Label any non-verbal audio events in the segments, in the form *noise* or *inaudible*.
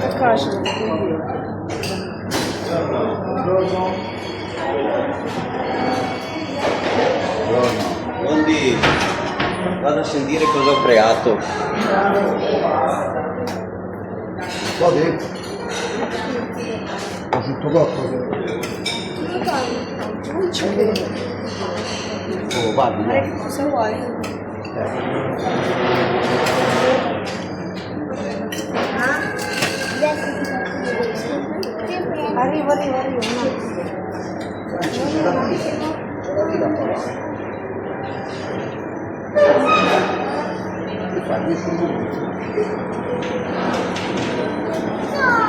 Така ж. Quindi vado a sentire cosa ho creato. Qua dentro. Prosciutto cotto. Oh, guardi. Guarda che cosa vuoi? Arrivo, arrivo, arrivo. un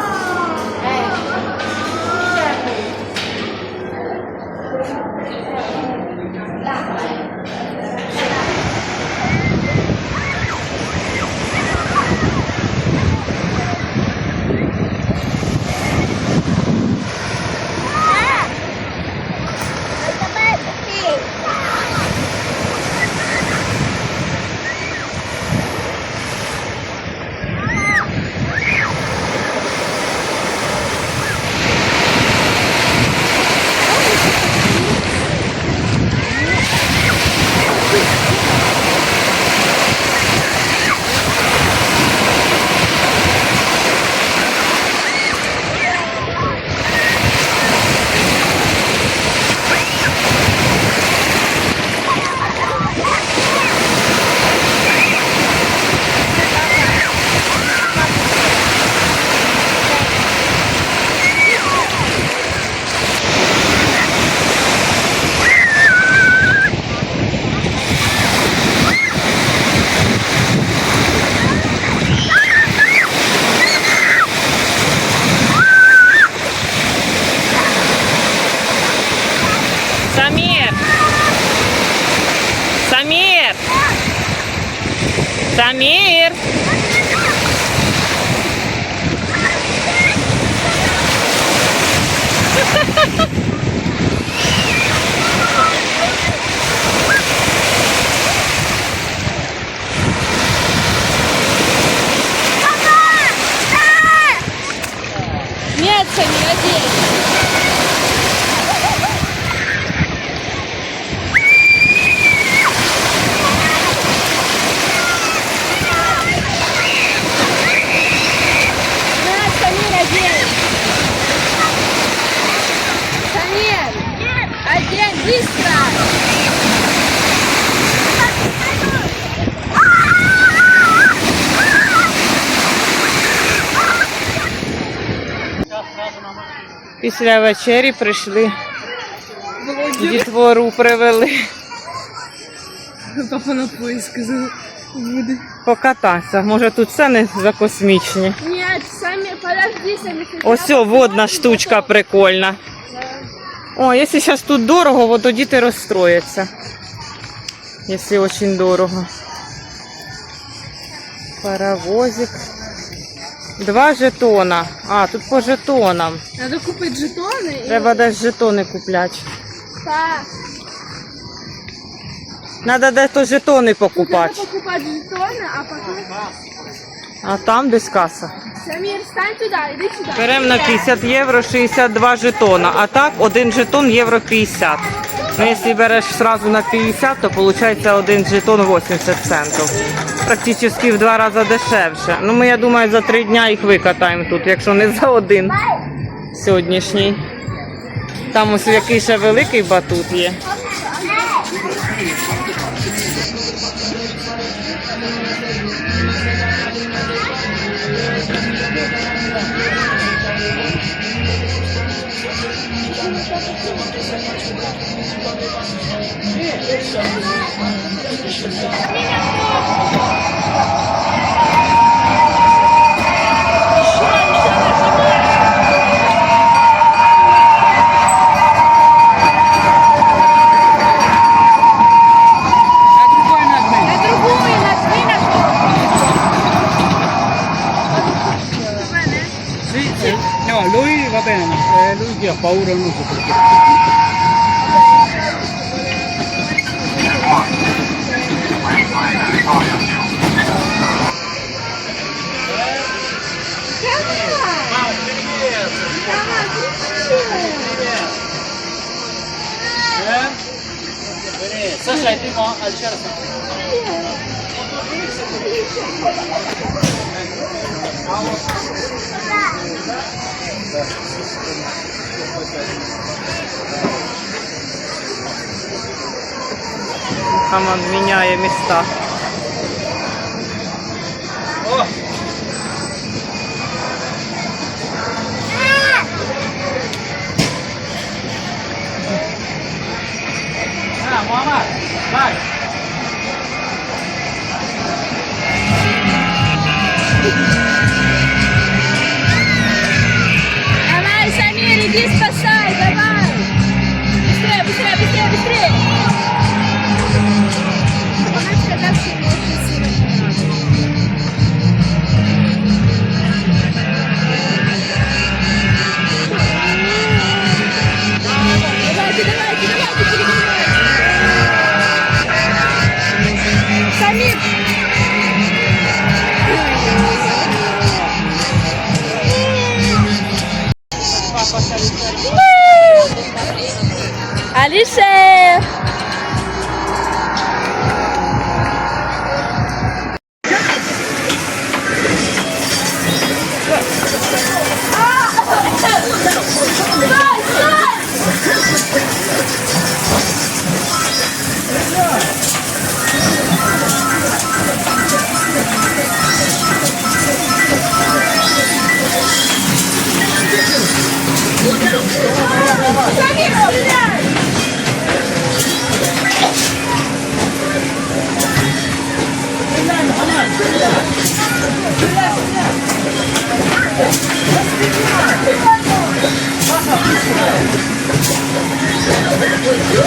Після вечері прийшли. Дітвору привели Папа на сказал. Буду. покататися. Може тут це не за космічні. Нет, Самир, подожди, Самир. Ось о, водна штучка прикольна. О, якщо зараз тут дорого, вот тоді ти розстроїться. Якщо дуже дорого. Паровозик. Два жетона. А, тут по жетонам. Надо купить жетоны. и- Треба десь жетони купляти. Так. Треба десь то жетони надо покупати. покупать жетоны, а потом... А там десь каса. Самир, встань туда, иди сюда. Беремо на 50 євро 62 жетона, а так один жетон євро 50. Ну, якщо береш сразу на 50, то виходить один жетон 80 центів. Практично в два рази дешевше. Ну, ми, я думаю, за три дня їх викатаємо тут, якщо не за один сьогоднішній. Там ось який ще великий батут є. Sì, sì. No, lui va bene. Eh, lui io. paura non so perché. Саша, йди мо, а ще раз. Bora, Muhammad. Vai. Vai lá, Samir, e diz pra sair, vai, vai. Escreve, escreve, escreve, escreve. Como é que você tá dá assim? Alice! Алишер! Що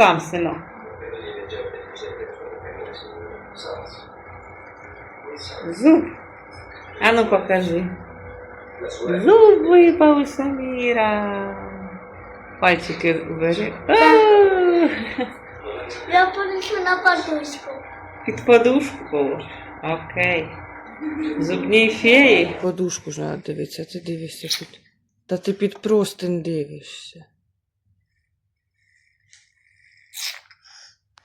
там, синок? Зуб. А ну покажи. Зуб випав у Саміра. Пальчики бери. Я полечу на подушку. Під подушку. Окей. Зубні феї. Подушку ж треба дивитися, ти дивишся тут. Та ти під простин дивишся.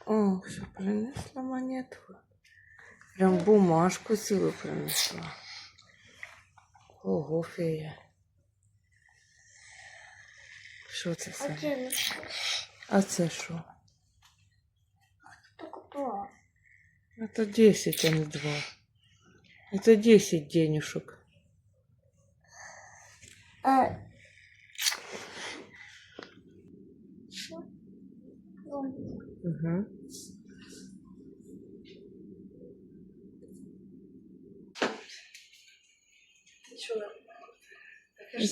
О, що принесла монетку. Прям бумажку цілу принесла. Ого, фея. Що це все? А це що? Это 10, а не 2. Это 10 денежек. Угу.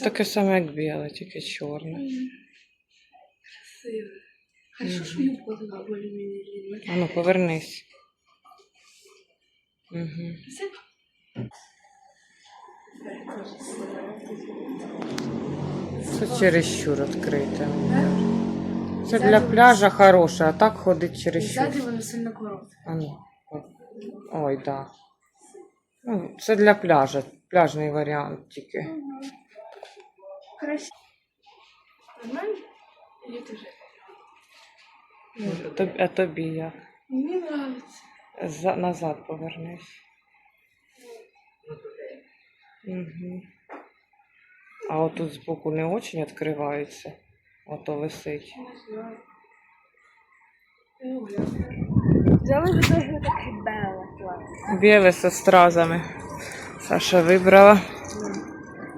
Таке саме, як біле, тільки чорне. Хорошо, что юбка такая более-менее. А ну, повернись. Угу. Це чересчур відкрите. кажуть. Це для пляжа хороше, а так ходить чересчур. Сзади вона сильно коротка. А ну. Ой, да. Ну, це для пляжа. Пляжний варіант тільки. Нормально? Или тоже? А тобі, а тобі як? Нравится. За, назад повернись. Угу. А отут збоку не очень відкривається. Ото висить. Не знаю. Ну, Взяла в итоге таке беле платье. Біле зі стразами. Саша вибрала.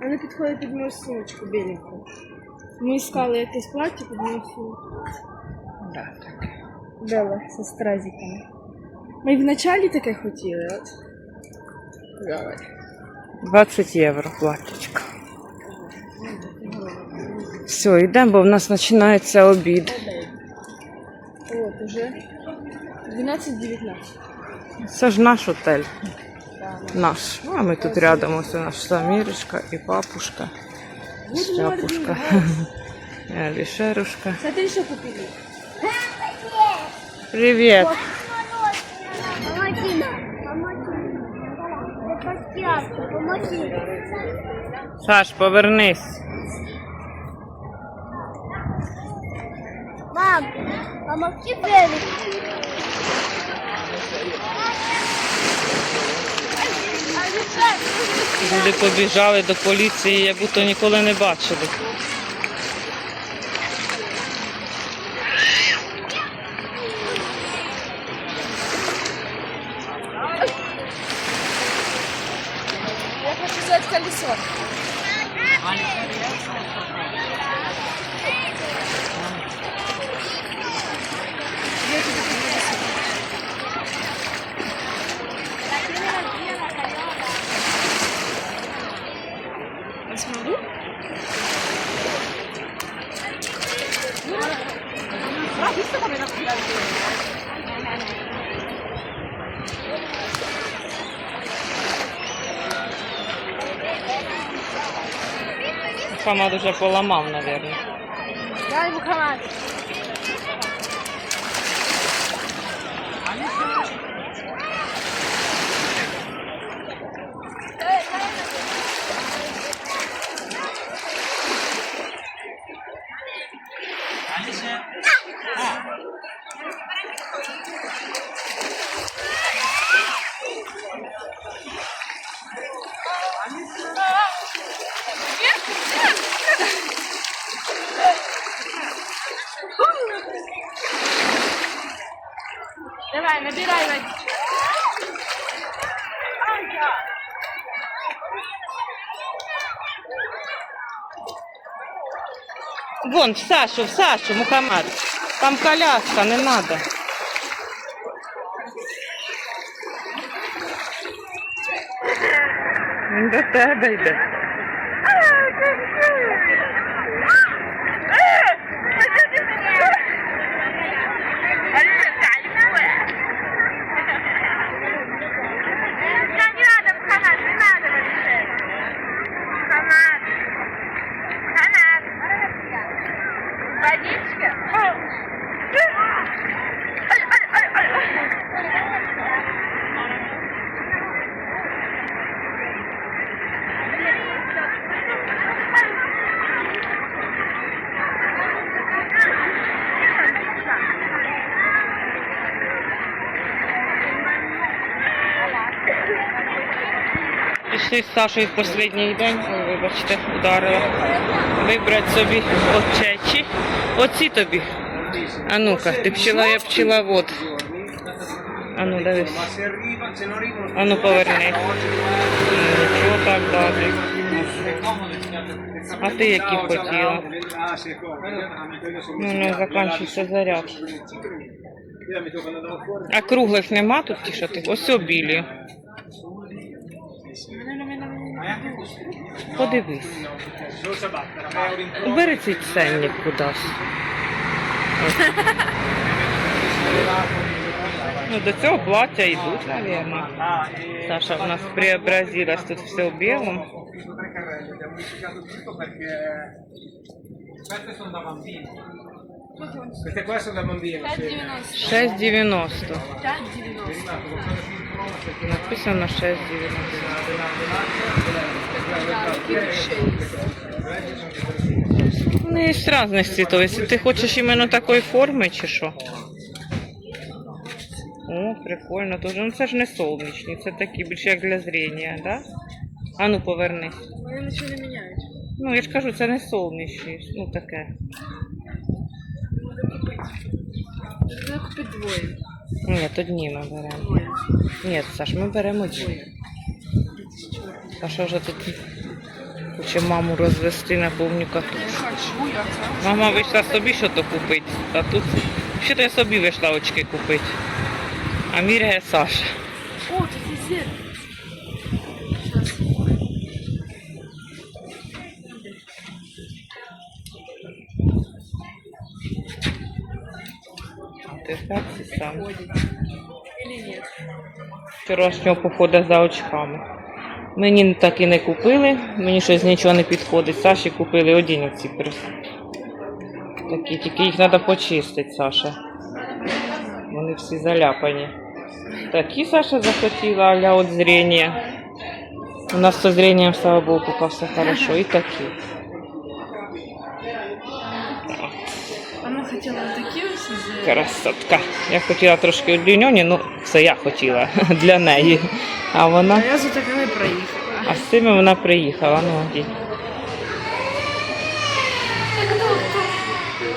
Воно підходить під мою сумочку біленьку. Ми іскали якесь плаття під мою сумочку. Да, так. Беле, зі стразиками. Ми вначалі таке хотіли, от. Давай. 20 євро платічка. Все, йдемо, бо в нас починається обід. От, уже 12-19. Це ж наш отель. Наш. Ну, а ми тут рядом ось у нас Самірочка і папушка. Шляпушка. І Алішерушка. Смотри, що купили. Привіт. Помоги помоги. Помоги. Саш, повернись. Помоги Белли. Люди побіжали до поліції, як будто ніколи не бачили. Хамад уже поламав, мабуть. Дай ему Вон, в Сашу, в Сашу, Мухаммад. Там коляска, не надо. До тебе йде. Не надо, Мухаммад, не надо вообще. Мухаммад. Мухаммад. Водичка? Пішли з Сашою в останній день, ой, вибачте, ударила. Вибрати собі очечі. Оці тобі. А ну-ка, ти пчела, я пчеловод. А ну дивись. А ну поверни. Нічого так дати. А ти які хотіла? Ну, не закінчився заряд. А круглих нема тут ті, що ти? Ось білі. Подивись. Бери цей ценник кудись. Ну, до цього плаття йдуть, наверное. Саша в нас преобразилась, тут все в белом. Queste sono da bambini. Queste qua sono da bambino. sì. 5,90. 6,90. 5,90. Написано 6,90. Ну, є різних цвітов. Якщо ти хочеш іменно такої форми чи що? О, прикольно тоже. Ну це ж не солнечні, це такі більше як для зрення, да? А ну повернись. Вони нічого не міняють. Ну, я ж кажу, це не солнечні, ну таке. Треба купити двоє. Ні, тут одні ми беремо. Ні, Саш, ми беремо дві. А що вже тут хоче маму розвести на повні катушку? Мама вийшла собі що то купити. А тут ще я собі вийшла очки купити. А міряє Саша. О, це сир. 350 сам. Вчорашнього походу за очками. Мені так і не купили, мені щось нічого не підходить. Саші купили одні ці Такі, тільки їх треба почистити, Саша. Вони всі заляпані. Такі Саша захотіла, аля от зріння. У нас со зрінням, слава Богу, все хорошо. І такі. Красотка. Я хотіла трошки удлінені, ну це я хотіла *laughs* для неї. А вона. А я за такими проїхала. А з цими вона приїхала, ну і.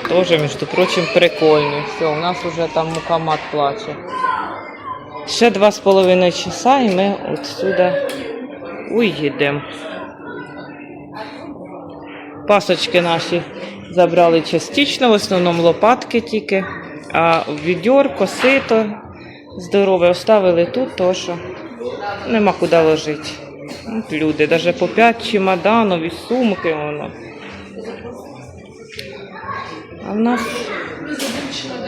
Тоже, між прочим, прикольний. Все, у нас уже там мукамат плаче. Ще два з половиною часа і ми отсюда уїдемо. Пасочки наші забрали частично, в основному лопатки тільки, а відьорко, сито здорове оставили тут, то що нема куди ложити. От люди, навіть по 5 чемоданів і сумки воно. А в нас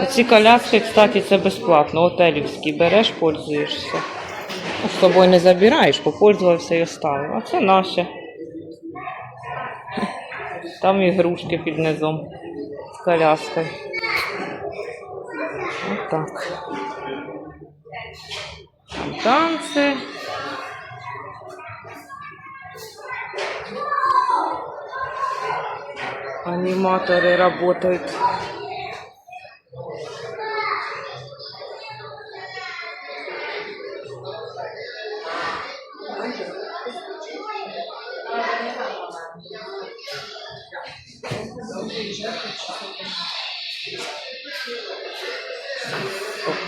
оці коляски, кстати, це безплатно. Отелівські береш, пользуєшся. З собою не забираєш, попользувався і оставив. А це наше. Там ігрушки під низом з коляскою. Отак. Там танці. Аниматоры работают.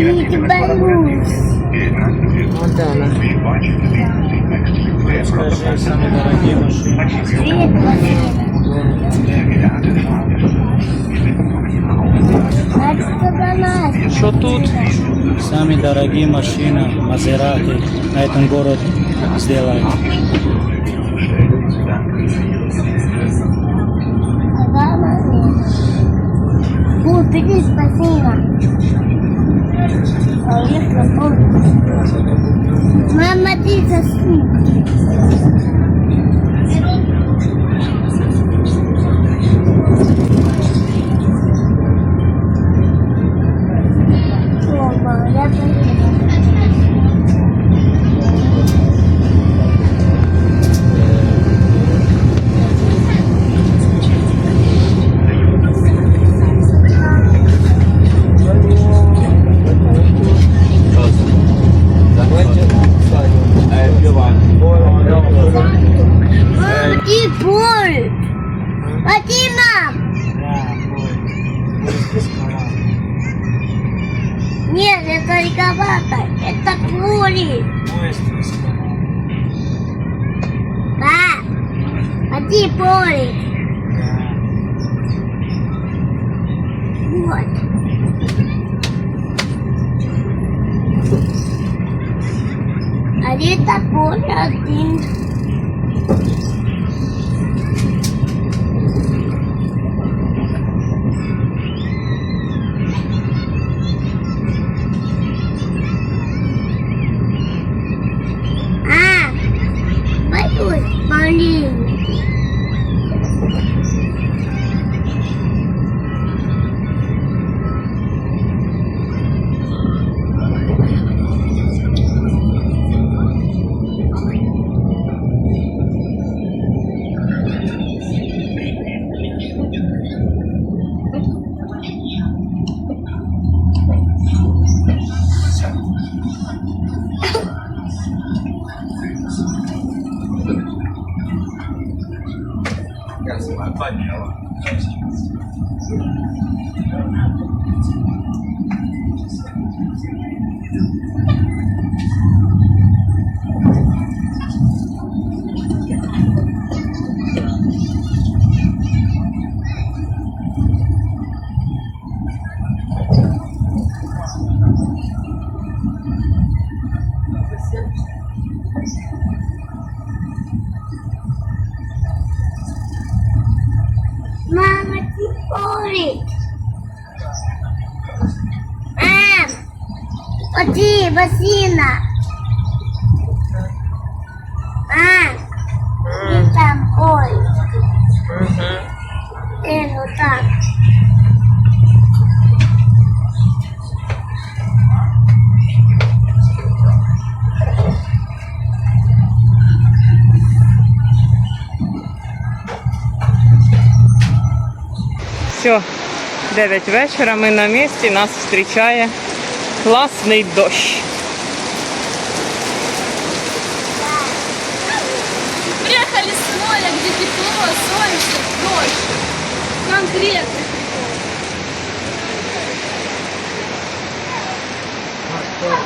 Бig Balloons. Вот она. Скажи, самые дорогие машины. Свет Надо Что тут? Самые дорогие машины, Мазерати на этом город сделали. Ты спасибо. Мама, ты засни. Вадима! Да, будет. Будет рисковать. Нет, это рисковато. Это будет. Будет рисковать. Да. Води будет. Да. Вот. А это поле один. Все, 9 вечора, ми на місці, нас зустрічає класний дощ. Приехали с моря, где тепло, солнце, дождь. Конкретно. Ой!